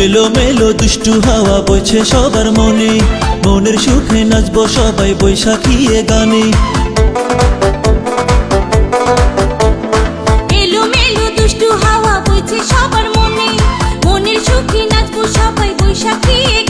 এলো মেলো দুষ্টু হাওয়া বইছে সবার মনে। মনের সুখে নাচব সবাই বৈশাখী এ গানে। সবার মনে। মনের সুখে নাচবো সবাই বৈশাখী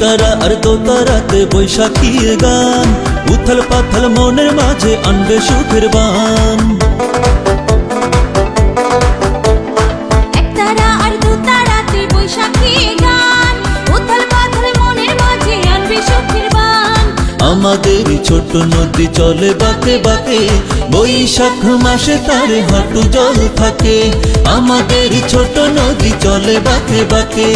একতারা আর দোতারাতে বৈশাখী গান। উথল পাথল মনের মাঝে আনবে সুখের বান। আমাদের ছোট নদী চলে বাকে বাকে, বৈশাখ মাসে তার হাঁটু জল থাকে। আমাদের ছোট নদী চলে বাকে বাকে,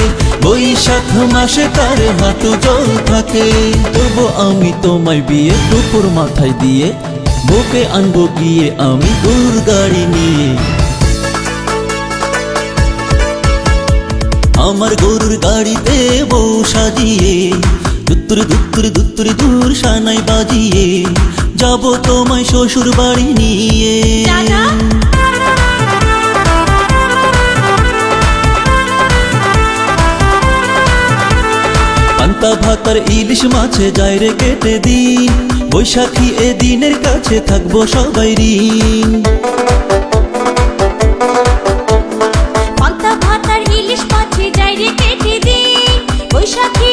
বৈশাখ মাসে তার হাঁটু জল থাকে। তবু আমি তোমায় বিয়ে দুপুর মাথায় দিয়ে, বুকে আনব গিয়ে আমি দূর গাড়ি নিয়ে। আমার গরুর গাড়িতে বউ সাজিয়ে দুত্তুর দুত্তুর দুত্তুর দূর সানাই বাজিয়ে যাব তোমায় শ্বশুর বাড়ি নিয়ে। পান্তা ভাতার ইলিশ মাছে যায় রে কেটে দিন বৈশাখী এ দিনের কাছে থাকব সবাই ঋণ। পান্তা ভাত ইলিশ মাছে যাই রে কেটে দিন বৈশাখী